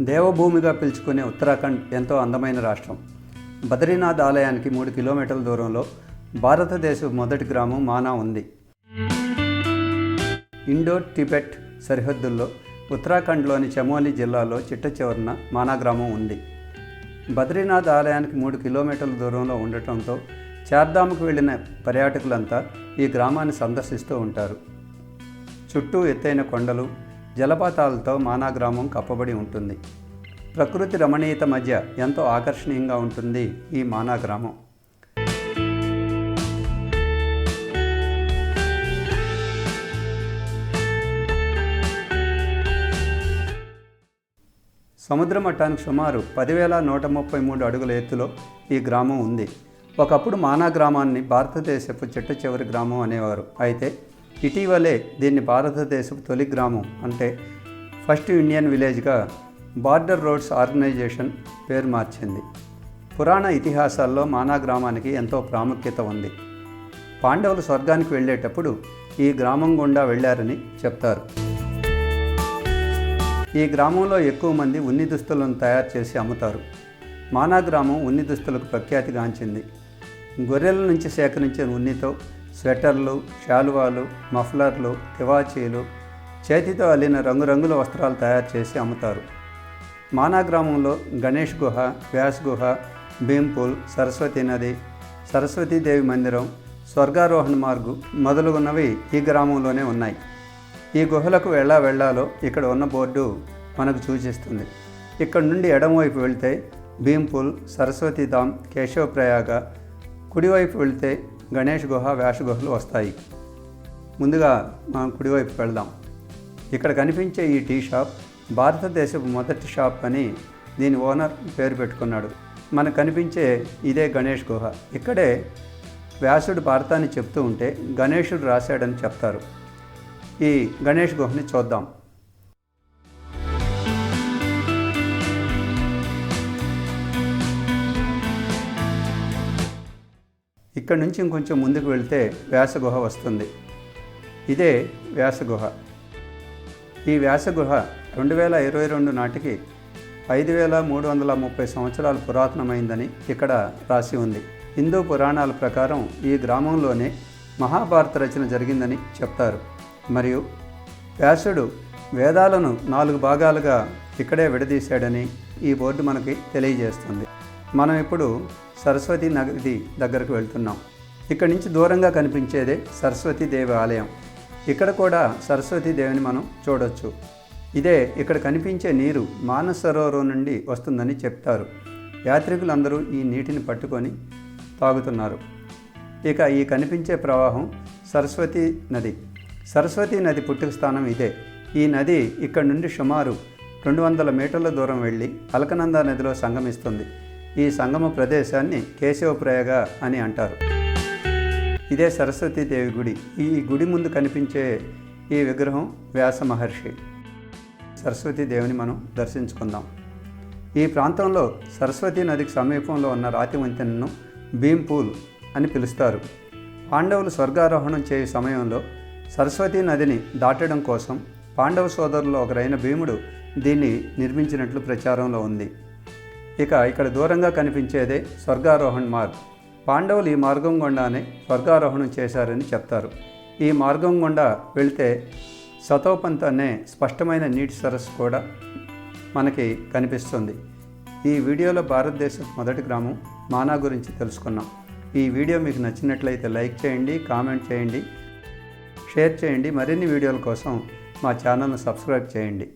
దేవభూమిగా పిలుచుకునే ఉత్తరాఖండ్ ఎంతో అందమైన రాష్ట్రం. బద్రీనాథ్ ఆలయానికి మూడు కిలోమీటర్ల దూరంలో భారతదేశ మొదటి గ్రామం మానా ఉంది. ఇండో టిబెట్ సరిహద్దుల్లో ఉత్తరాఖండ్లోని చమోలి జిల్లాలో చిట్ట చివరన మానా గ్రామం ఉంది. బద్రీనాథ్ ఆలయానికి మూడు కిలోమీటర్ల దూరంలో ఉండటంతో చార్ధామ్కు వెళ్ళిన పర్యాటకులంతా ఈ గ్రామాన్ని సందర్శిస్తూ ఉంటారు. చుట్టూ ఎత్తైన కొండలు జలపాతాలతో మానా గ్రామం కప్పబడి ఉంటుంది. ప్రకృతి రమణీయత మధ్య ఎంతో ఆకర్షణీయంగా ఉంటుంది ఈ మానా గ్రామం సముద్ర మట్టానికి సుమారు పదివేల నూట ముప్పై మూడు అడుగుల ఎత్తులో ఈ గ్రామం ఉంది. ఒకప్పుడు మానా గ్రామాన్ని భారతదేశపు చిట్ట చివరి గ్రామం అనేవారు. అయితే ఇటీవలే దీన్ని భారతదేశపు తొలి గ్రామం అంటే ఫస్ట్ ఇండియన్ విలేజ్గా బార్డర్ రోడ్స్ ఆర్గనైజేషన్ పేరు మార్చింది. పురాణ ఇతిహాసాల్లో మానా గ్రామానికి ఎంతో ప్రాముఖ్యత ఉంది. పాండవులు స్వర్గానికి వెళ్ళేటప్పుడు ఈ గ్రామం గుండా వెళ్ళారని చెప్తారు. ఈ గ్రామంలో ఎక్కువ మంది ఉన్ని దుస్తులను తయారు చేసి అమ్ముతారు. మానా గ్రామం ఉన్ని దుస్తులకు ప్రఖ్యాతిగాంచింది గొర్రెల నుంచి సేకరించిన ఉన్నితో స్వెటర్లు శాలువాలు మఫ్లర్లు తివాచీలు చేతితో అల్లిన రంగురంగుల వస్త్రాలు తయారు చేసి అమ్ముతారు. మానా గ్రామంలో గణేష్ గుహ వ్యాస్ గుహ భీంపూల్ సరస్వతి నది సరస్వతీదేవి మందిరం స్వర్గారోహణ మార్గు మొదలుగున్నవి ఈ గ్రామంలోనే ఉన్నాయి. ఈ గుహలకు ఎలా వెళ్ళాలో ఇక్కడ ఉన్న బోర్డు మనకు సూచిస్తుంది. ఇక్కడ నుండి ఎడమవైపు వెళ్తే భీంపూల్ సరస్వతి ధామ్ కేశవ ప్రయాగ కుడివైపు వెళ్తే గణేష్ గుహ వ్యాస గుహలు వస్తాయి. ముందుగా మనం కుడివైపు వెళ్దాం. ఇక్కడ కనిపించే ఈ టీ షాప్ భారతదేశపు మొదటి షాప్ అని దీని ఓనర్ పేరు పెట్టుకున్నాడు. మనకు కనిపించే ఇదే గణేష్ గుహ. ఇక్కడే వ్యాసుడు భారతాన్ని చెప్తూ ఉంటే గణేషుడు రాశాడని చెప్తారు. ఈ గణేష్ గుహని చూద్దాం. ఇక్కడ నుంచి ఇంకొంచెం ముందుకు వెళ్తే వ్యాస గుహ వస్తుంది. ఇదే వ్యాసగుహ. ఈ వ్యాసగుహ రెండు వేల ఇరవై రెండు నాటికి ఐదు వేల మూడు వందల ముప్పై సంవత్సరాలు పురాతనమైందని ఇక్కడ రాసి ఉంది. హిందూ పురాణాల ప్రకారం ఈ గ్రామంలోనే మహాభారత రచన జరిగిందని చెప్తారు. మరియు వ్యాసుడు వేదాలను నాలుగు భాగాలుగా ఇక్కడే విడదీశాడని ఈ బోర్డు మనకి తెలియజేస్తుంది. మనం ఇప్పుడు సరస్వతి నది దగ్గరకు వెళ్తున్నాం. ఇక్కడి నుంచి దూరంగా కనిపించేదే సరస్వతి దేవి ఆలయం. ఇక్కడ కూడా సరస్వతి దేవిని మనం చూడొచ్చు. ఇదే ఇక్కడ కనిపించే నీరు మానస సరోవరం నుండి వస్తుందని చెప్తారు. యాత్రికులందరూ ఈ నీటిని పట్టుకొని తాగుతున్నారు. ఇక ఈ కనిపించే ప్రవాహం సరస్వతి నది. సరస్వతి నది పుట్టుక స్థానం ఇదే. ఈ నది ఇక్కడ నుండి సుమారు రెండు వందల మీటర్ల దూరం వెళ్ళి అలకనంద నదిలో సంగమిస్తుంది. ఈ సంగమ ప్రదేశాన్ని కేశవప్రయాగ అని అంటారు. ఇదే సరస్వతీదేవి గుడి. ఈ గుడి ముందు కనిపించే ఈ విగ్రహం వ్యాస మహర్షి. సరస్వతీదేవిని మనం దర్శించుకుందాం. ఈ ప్రాంతంలో సరస్వతీ నదికి సమీపంలో ఉన్న రాతి వంతెనను భీంపూల్ అని పిలుస్తారు. పాండవులు స్వర్గారోహణం చేయు సమయంలో సరస్వతీ నదిని దాటడం కోసం పాండవ సోదరుల్లో ఒకరైన భీముడు దీన్ని నిర్మించినట్లు ప్రచారంలో ఉంది. ఇక ఇక్కడ దూరంగా కనిపించేదే స్వర్గారోహణ్ మార్గ్. పాండవులు ఈ మార్గం గుండానే స్వర్గారోహణం చేశారని చెప్తారు. ఈ మార్గం గుండా వెళితే సతోపంత్ అనే స్పష్టమైన నీటి సరస్సు కూడా మనకి కనిపిస్తుంది. ఈ వీడియోలో భారతదేశం మొదటి గ్రామం మానా గురించి తెలుసుకున్నాం. ఈ వీడియో మీకు నచ్చినట్లయితే లైక్ చేయండి కామెంట్ చేయండి షేర్ చేయండి. మరిన్ని వీడియోల కోసం మా ఛానల్ను సబ్స్క్రైబ్ చేయండి.